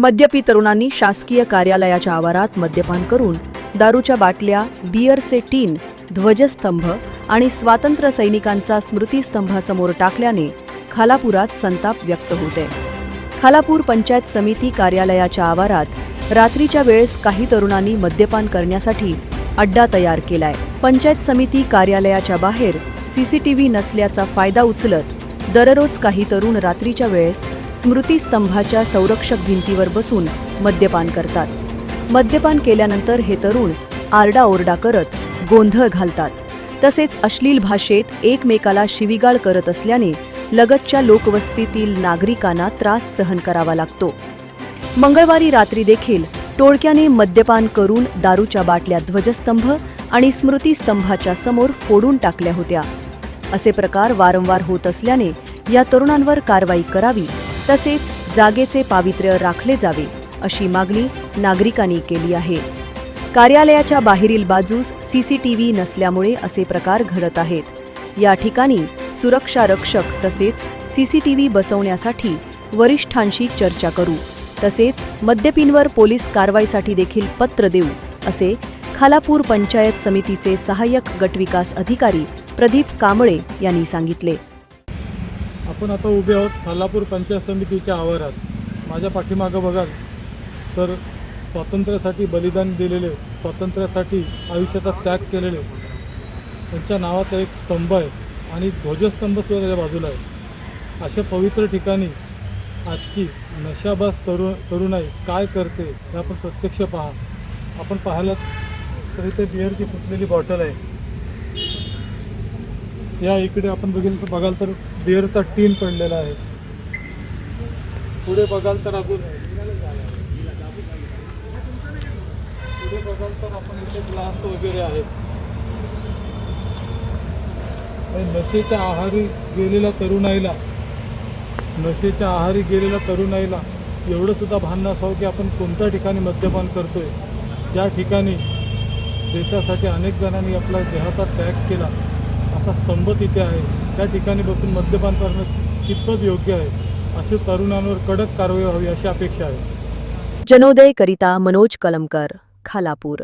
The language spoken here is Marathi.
मद्यपी तरुणांनी शासकीय कार्यालयाच्या आवारात मद्यपान करून दारूच्या बाटल्या बियरचे टीन ध्वजस्तंभ आणि स्वातंत्र्य सैनिकांचा स्मृतीस्तंभासमोर टाकल्याने खालापुरात संताप व्यक्त होते खालापूर पंचायत समिती कार्यालयाच्या आवारात रात्रीच्या वेळेस काही तरुणांनी मद्यपान करण्यासाठी अड्डा तयार केलाय. पंचायत समिती कार्यालयाच्या बाहेर सीसीटीव्ही नसल्याचा फायदा उचलत दररोज काही तरुण रात्रीच्या वेळेस स्मृतिस्तंभाच्या संरक्षक भिंतीवर बसून मद्यपान करतात. मद्यपान केल्यानंतर हे तरुण आरडाओरडा करत गोंधळ घालतात. तसेच अश्लील भाषेत एकमेकाला शिवीगाळ करत असल्याने लगतच्या लोकवस्तीतील नागरिकांना त्रास सहन करावा लागतो. मंगळवारी रात्री देखील टोळक्याने मद्यपान करून दारूच्या बाटल्या ध्वजस्तंभ आणि स्मृतिस्तंभाच्या समोर फोडून टाकल्या होत्या. असे प्रकार वारंवार होत असल्याने या तरुणांवर कारवाई करावी तसेच जागेचे पावित्र्य राखले जावे अशी मागणी नागरिकांनी केली आहे. कार्यालयाच्या बाहेरील बाजूस सीसीटीव्ही नसल्यामुळे असे प्रकार घडत आहेत. या ठिकाणी सुरक्षा रक्षक तसेच सीसीटीव्ही बसवण्यासाठी वरिष्ठांशी चर्चा करू तसेच मद्यपींवर पोलीस कारवाईसाठी देखील पत्र देऊ असे खालापूर पंचायत समितीचे सहाय्यक गटविकास अधिकारी प्रदीप कांबळे यांनी सांगितले. आपण आता उभे आहोत खालापूर पंचायत समितीच्या आवारात. माझ्या पाठीमागं बघाल तर स्वातंत्र्यासाठी बलिदान दिलेले स्वातंत्र्यासाठी आयुष्याचा त्याग केलेले. त्यांच्या नावाचा एक स्तंभ आहे आणि ध्वजस्तंभसुद्धा त्याच्या बाजूला आहे. अशा पवित्र ठिकाणी आजची नशाबाज तरुण तरुणाई काय करते हे आपण प्रत्यक्ष पहा. आपण पाहिलं तर इथे बिअरची फुटलेली बॉटल आहे. या इकडे आपण बघेल तर बघाल तर बिअरचा टीन पडलेला आहे. पुढे बघाल तर अजून पुढे बघाल तर आपण इथे ग्लास वगैरे आहेत. नशेच्या आहारी गेलेल्या तरुणाईला नशेच्या आहारी गेलेल्या तरुणाईला एवढं सुद्धा भान नसावं की आपण कोणत्या ठिकाणी मद्यपान करतोय. या ठिकाणी देशासाठी अनेक जणांनी आपला देहाचा त्याग केला. असा स्तंभ तिथे आहे. त्या ठिकाणी बसून मद्यपान करणं कितपत योग्य आहे. असे तरुणांवर कडक कारवाई व्हावी अशी अपेक्षा आहे. जनोदय करिता मनोज कलमकर खालापूर.